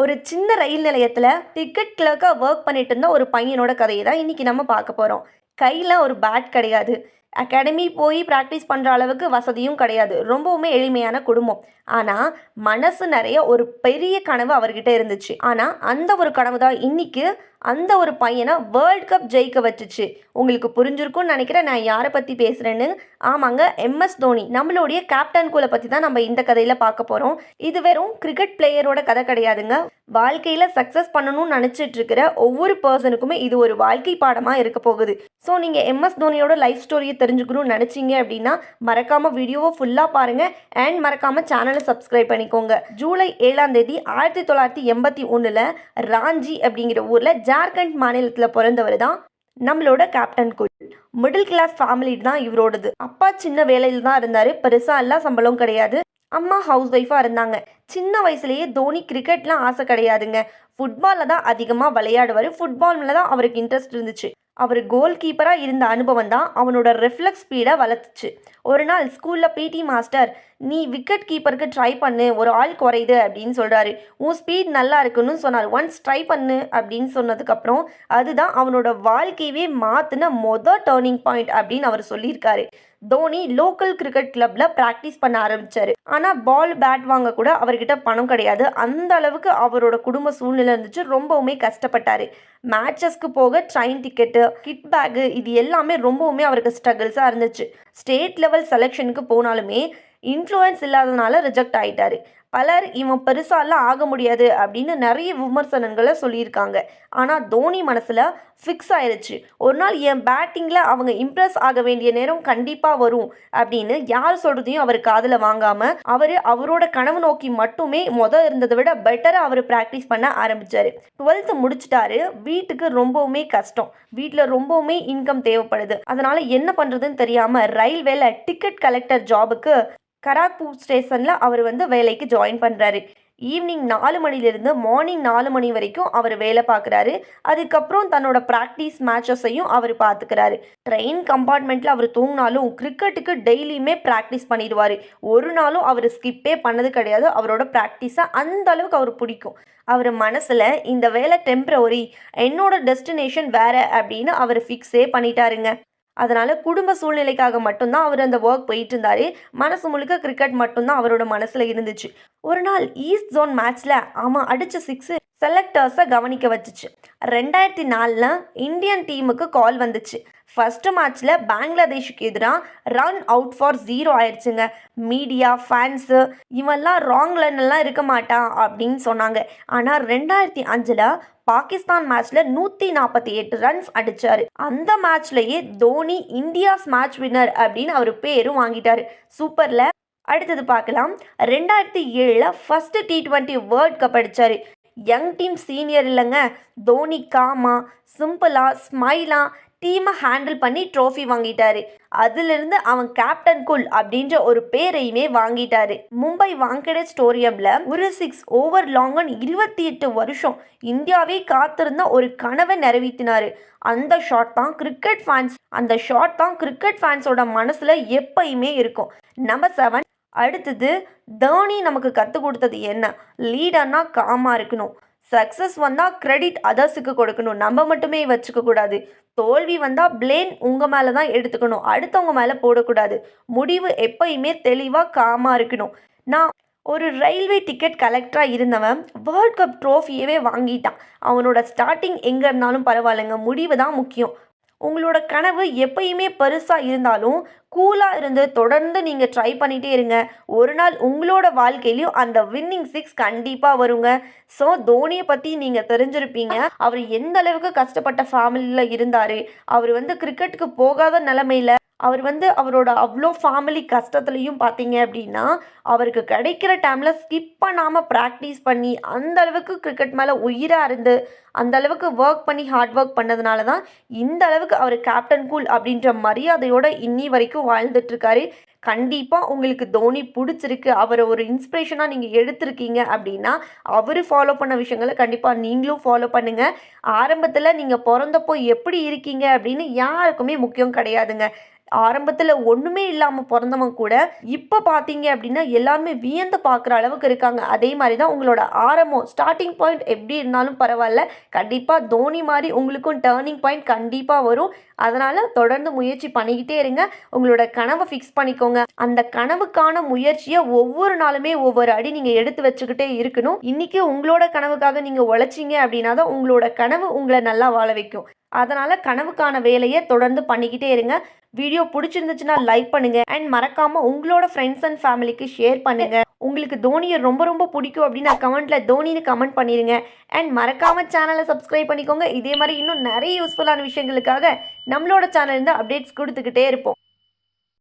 ஒரு சின்ன ரயில் நிலையத்தில் டிக்கெட் கிளர்க்காக ஒர்க் பண்ணிட்டு இருந்த ஒரு பையனோட கதையை தான் இன்றைக்கி நம்ம பார்க்க போகிறோம் கையில் ஒரு பேட் கிடையாது. அகாடமி போய் ப்ராக்டிஸ் பண்ணுற அளவுக்கு வசதியும் கிடையாது. ரொம்பவுமே எளிமையான குடும்பம். ஆனால் மனசு நிறைய ஒரு பெரிய கனவு அவர்கிட்ட இருந்துச்சு. ஆனால் அந்த ஒரு கனவு தான் இன்றைக்கி அந்த ஒரு பையனை வேர்ல்ட் கப் ஜெயிக்க வச்சுச்சு. உங்களுக்கு புரிஞ்சிருக்கும்னு நினைக்கிறேன். நான் யாரை பற்றி பேசுகிறேன்னு ஆமாங்க எம்எஸ் தோனி. நம்மளுடைய கேப்டன் கூலை பற்றி தான் நம்ம இந்த கதையில் பார்க்க போகிறோம் இது வெறும் கிரிக்கெட் பிளேயரோட கதை கிடையாதுங்க. வாழ்க்கையில் சக்ஸஸ் பண்ணணும்னு நினச்சிட்டு இருக்கிற ஒவ்வொரு பர்சனுக்குமே இது ஒரு வாழ்க்கை பாடமாக இருக்க போகுது. ஸோ நீங்கள் எம்எஸ் தோனியோட லைஃப் ஸ்டோரியை தெரிஞ்சுக்கணும்னு நினச்சிங்க அப்படின்னா மறக்காமல் வீடியோவை ஃபுல்லாக பாருங்கள் அண்ட் மறக்காமல் சேனலை சப்ஸ்கிரைப் பண்ணிக்கோங்க. ஜூலை ஏழாம் தேதி ஆயிரத்தி தொள்ளாயிரத்தி எண்பத்தி ஒன்றில் ராஞ்சி அப்படிங்கிற ஊரில் ஜார்க்கண்ட் மாநிலத்தில் பிறந்தவர் தான் நம்மளோட captain cool middle class family தான் இவரோடது. அப்பா சின்ன வேலையில் தான் இருந்தார். பெருசாக எல்லாம் சம்பளம் கிடையாது. அம்மா ஹவுஸ் ஒய்ஃபாக இருந்தாங்க. சின்ன வயசுலேயே தோனி கிரிக்கெட்லாம் ஆசை கிடையாதுங்க. ஃபுட்பாலில் தான் அதிகமாக விளையாடுவார். ஃபுட்பாலில் தான் அவருக்கு இன்ட்ரெஸ்ட் இருந்துச்சு. அவர் கோல் கீப்பராக இருந்த அனுபவம் தான் அவனோட ரெஃப்ளெக்ஸ் ஸ்பீடை வளர்த்துச்சு. ஒரு நாள் ஸ்கூலில் பிடி மாஸ்டர் நீ விக்கெட் கீப்பருக்கு ட்ரை பண்ணு ஒரு ஆள் குறையுது அப்படின்னு சொல்கிறாரு உன் ஸ்பீட் நல்லா இருக்குன்னு சொன்னார். ஒன்ஸ் ட்ரை பண்ணு அப்படின்னு சொன்னதுக்கப்புறம் அதுதான் அவனோட வாழ்க்கையவே மாற்றின மொதல் டேர்னிங் பாயிண்ட் அப்படின்னு அவர் சொல்லியிருக்காரு. தோனி லோக்கல் கிரிக்கெட் கிளப்ல ப்ராக்டிஸ் பண்ண ஆரம்பிச்சாரு. ஆனால் பால் பேட் வாங்க கூட அவர்கிட்ட பணம் கிடையாது. அந்த அளவுக்கு அவரோட குடும்ப சூழ்நிலை இருந்துச்சு. ரொம்பவுமே கஷ்டப்பட்டாரு. மேட்சஸ்க்கு போக ட்ரெயின் டிக்கெட்டு கிட் பேக்கு இது எல்லாமே ரொம்பவுமே அவருக்கு ஸ்ட்ரகிள்ஸாக இருந்துச்சு. ஸ்டேட் லெவல் செலெக்ஷனுக்கு போனாலுமே இன்ஃப்ளூயன்ஸ் இல்லாதனால ரிஜெக்ட் ஆகிட்டாரு பலர் இவன் பெருசாலாம் ஆக முடியாது அப்படின்னு நிறைய விமர்சனங்களை சொல்லியிருக்காங்க. ஆனால் தோனி மனசில் ஃபிக்ஸ் ஆயிடுச்சு ஒரு நாள் என் பேட்டிங்கில் அவங்க இம்ப்ரெஸ் ஆக வேண்டிய நேரம் கண்டிப்பாக வரும் அப்படின்னு யார் சொல்கிறதையும் அவர் காதில் வாங்காமல் அவர் அவரோட கனவு நோக்கி மட்டுமே மொதல் இருந்ததை விட பெட்டராக அவர் ப்ராக்டிஸ் பண்ண ஆரம்பித்தார் டுவெல்த்து முடிச்சிட்டாரு. வீட்டுக்கு ரொம்பவுமே கஷ்டம். வீட்டில் ரொம்பவுமே இன்கம் தேவைப்படுது. அதனால் என்ன பண்ணுறதுன்னு தெரியாமல் ரயில்வேல டிக்கெட் கலெக்டர் ஜாபுக்கு கராக்பூர் ஸ்டேஷனில் அவர் வந்து வேலைக்கு ஜாயின் பண்ணுறாரு ஈவினிங் நாலு மணிலேருந்து மார்னிங் நாலு மணி வரைக்கும் அவர் வேலை பார்க்குறாரு. அதுக்கப்புறம் தன்னோட ப்ராக்டிஸ் மேட்சஸையும் அவர் பார்த்துக்கிறாரு. ட்ரெயின் கம்பார்ட்மெண்ட்டில் அவர் தூங்கினாலும் கிரிக்கெட்டுக்கு டெய்லியுமே ப்ராக்டிஸ் பண்ணிடுவார். ஒரு நாளும் அவர் ஸ்கிப்பே பண்ணது கிடையாது. அவரோட ப்ராக்டிஸை அந்த அளவுக்கு அவர் பிடிக்கும். அவர் மனசில் இந்த வேலை டெம்ப்ரவரி என்னோட டெஸ்டினேஷன் வேறு அப்படின்னு அவர் ஃபிக்ஸே பண்ணிட்டாருங்க. அதனால் குடும்ப சூழ்நிலைக்காக மட்டும்தான் அவர் அந்த ஒர்க் போயிட்டு இருந்தார் மனசு முழுக்க கிரிக்கெட் மட்டும்தான் அவரோட மனசில் இருந்துச்சு. ஒரு நாள் ஈஸ்ட் ஜோன் மேட்ச்சில் அவன் அடித்த சிக்ஸு செலக்டர்ஸை கவனிக்க வச்சுச்சு. ரெண்டாயிரத்தி நாலில் இந்தியன் டீமுக்கு கால் வந்துச்சு. ஃபஸ்ட்டு மேட்ச்சில் பங்களாதேஷுக்கு எதிராக ரன் அவுட் ஃபார் ஜீரோ ஆயிடுச்சுங்க மீடியா ஃபேன்ஸு இவெல்லாம் ராங் எல்லாம் இருக்க மாட்டான் அப்படின்னு சொன்னாங்க. ஆனால் ரெண்டாயிரத்தி அஞ்சில் பாகிஸ்தான் மேட்ச்சில் நூற்றி நாற்பத்தி எட்டு ரன்ஸ் அடித்தார் அந்த மேட்ச்லேயே தோனி இந்தியாஸ் மேட்ச் வின்னர் அப்படின்னு அவர் பேரும் வாங்கிட்டார். சூப்பரில் அடுத்தது பார்க்கலாம். ரெண்டாயிரத்தி ஏழில் first T twenty world cup அடித்தார் யங் டீம் சீனியர் இல்லைங்க. தோனி காமா சிம்பிளாக ஸ்மைலாக டீமை ஹேண்டில் பண்ணி ட்ரோஃபி வாங்கிட்டாரு. அதிலிருந்து அவன் கேப்டன் குல் அப்படின்ற ஒரு பேரையுமே வாங்கிட்டாரு. மும்பை வாங்கடே ஸ்டோரியம்ல ஒரு சிக்ஸ் ஓவர் லாங்கன் இருபத்தி எட்டு வருஷம் இந்தியாவே காத்திருந்த ஒரு கனவை நிறைவேற்றினாரு அந்த ஷாட் தான் கிரிக்கெட் ஃபேன்ஸ் அந்த ஷாட் தான் கிரிக்கெட் ஃபேன்ஸோட மனசில் எப்பயுமே இருக்கும். நம்பர் செவன் அடுத்தது தோனி நமக்கு கற்றுக் கொடுத்தது என்ன? லீடர்னா காமாக இருக்கணும். சக்ஸஸ் வந்தால் கிரெடிட் அதர்ஸுக்கு கொடுக்கணும். நம்ம மட்டுமே வச்சுக்க கூடாது. தோல்வி வந்தால் பிளேன் உங்கள் மேலே தான் எடுத்துக்கணும். அடுத்தவங்க மேலே போடக்கூடாது. முடிவு எப்பயுமே தெளிவாக காமாக இருக்கணும். நான் ஒரு ரயில்வே டிக்கெட் கலெக்டராக இருந்தவன் வேர்ல்ட் கப் ட்ரோஃபியவே வாங்கிட்டான். அவனோட ஸ்டார்டிங் எங்கே இருந்தாலும் பரவாயில்லைங்க. முடிவு தான் முக்கியம். உங்களோட கனவு எப்பயுமே பெருசாக இருந்தாலும் கூலாக இருந்து தொடர்ந்து நீங்கள் ட்ரை பண்ணிகிட்டே இருங்க. ஒரு நாள் உங்களோட வாழ்க்கையிலையும் அந்த வின்னிங் சிக்ஸ் கண்டிப்பாக வருங்க. ஸோ தோனியை பற்றி நீங்கள் தெரிஞ்சிருப்பீங்க. அவர் எந்த அளவுக்கு கஷ்டப்பட்ட ஃபேமிலியில் இருந்தார். அவர் வந்து கிரிக்கெட்டுக்கு போகாத நிலமையில் அவர் வந்து அவரோட அவ்வளோ ஃபேமிலி கஷ்டத்துலையும் பார்த்தீங்க அப்படின்னா அவருக்கு கிடைக்கிற டைமில் ஸ்கிப் பண்ணாமல் ப்ராக்டிஸ் பண்ணி அந்த அளவுக்கு கிரிக்கெட் மேலே உயிராக இருந்து அந்த அளவுக்கு ஒர்க் பண்ணி ஹார்ட் ஒர்க் பண்ணதுனால தான் இந்த அளவுக்கு அவர் கேப்டன் கூல் அப்படின்ற மரியாதையோட இன்னி வரைக்கும் வாழ்ந்துட்டுருக்காரு கண்டிப்பாக உங்களுக்கு தோனி பிடிச்சிருக்கு. அவரை ஒரு இன்ஸ்பிரேஷனாக நீங்கள் எடுத்திருக்கீங்க அப்படின்னா அவர் ஃபாலோ பண்ண விஷயங்களை கண்டிப்பாக நீங்களும் ஃபாலோ பண்ணுங்கள் ஆரம்பத்தில் நீங்கள் பிறந்தப்போ எப்படி இருக்கீங்க அப்படின்னு யாருக்குமே முக்கியம் கிடையாதுங்க. ஆரம்பத்தில் ஒன்றுமே இல்லாமல் பிறந்தவங்க கூட இப்போ பார்த்தீங்க அப்படின்னா எல்லாருமே வியந்து பார்க்குற அளவுக்கு இருக்காங்க. அதே மாதிரி தான் உங்களோட ஆரம்பம் ஸ்டார்டிங் பாயிண்ட் எப்படி இருந்தாலும் பரவாயில்ல. கண்டிப்பாக தோனி மாதிரி உங்களுக்கும் டேர்னிங் பாயிண்ட் கண்டிப்பாக வரும். அதனால் தொடர்ந்து முயற்சி பண்ணிக்கிட்டே இருங்க. உங்களோட கனவை ஃபிக்ஸ் பண்ணிக்கோங்க. அந்த கனவுக்கான முயற்சியை ஒவ்வொரு நாளுமே ஒவ்வொரு அடி நீங்கள் எடுத்து வச்சுக்கிட்டே இருக்கணும். இன்னைக்கு உங்களோட கனவுக்காக நீங்கள் உழைச்சிங்க அப்படின்னா தான் உங்களோட கனவு உங்களை நல்லா வாழ வைக்கும். அதனால் கனவுக்கான வேலையை தொடர்ந்து பண்ணிக்கிட்டே இருங்க. வீடியோ பிடிச்சிருந்துச்சுன்னா லைக் பண்ணுங்க. அண்ட் மறக்காம உங்களோட ஃப்ரெண்ட்ஸ் அண்ட் ஃபேமிலிக்கு ஷேர் பண்ணுங்க. உங்களுக்கு தோனியை ரொம்ப ரொம்ப பிடிக்கும் அப்படின்னு கமெண்ட்ல தோனின்னு கமெண்ட் பண்ணிருங்க. அண்ட் மறக்காம சேனலை சப்ஸ்கிரைப் பண்ணிக்கோங்க. இதே மாதிரி இன்னும் நிறைய யூஸ்ஃபுல்லான விஷயங்களுக்காக நம்மளோட சேனல் இருந்து அப்டேட்ஸ் கொடுத்துக்கிட்டே இருப்போம்.